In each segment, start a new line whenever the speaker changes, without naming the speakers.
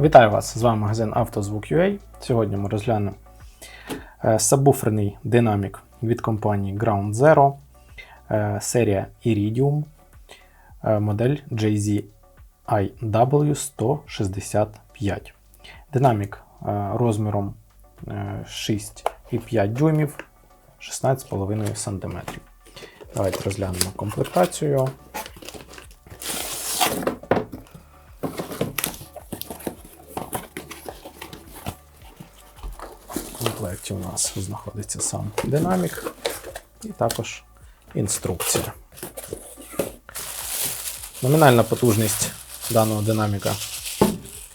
Вітаю вас! З вами магазин «Автозвук.UA». Сьогодні ми розглянемо е, сабвуферний динамік від компанії Ground Zero, е, серія Iridium, е, модель JZ-IW165. Динамік розміром е, 6,5 дюймів 16,5 см. Давайте розглянемо комплектацію. Комплекті у нас знаходиться сам динамік і також інструкція. Номінальна потужність даного динаміка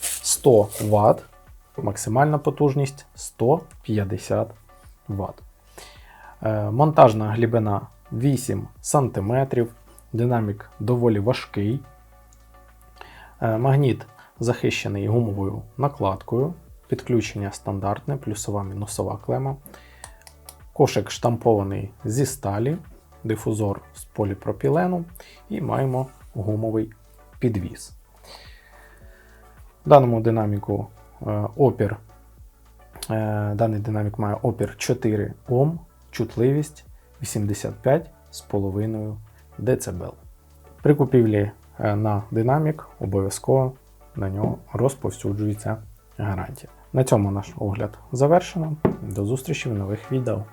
100 Вт, максимальна потужність 150 Вт. Е, Монтажна глибина 8 см, динамік доволі важкий. Е, Магніт захищений гумовою накладкою. Підключення стандартне, плюсова мінусова клема. Кошик штампований зі сталі, дифузор з поліпропілену і маємо гумовий підвіз. Даному динаміку е, опір. е, Даний динамік має опір 4 Ом, чутливість 85,5 дБ. При купівлі е, на динамік обов'язково на нього розповсюджується гарантія. На цьому наш огляд завершено. До зустрічі в нових відео.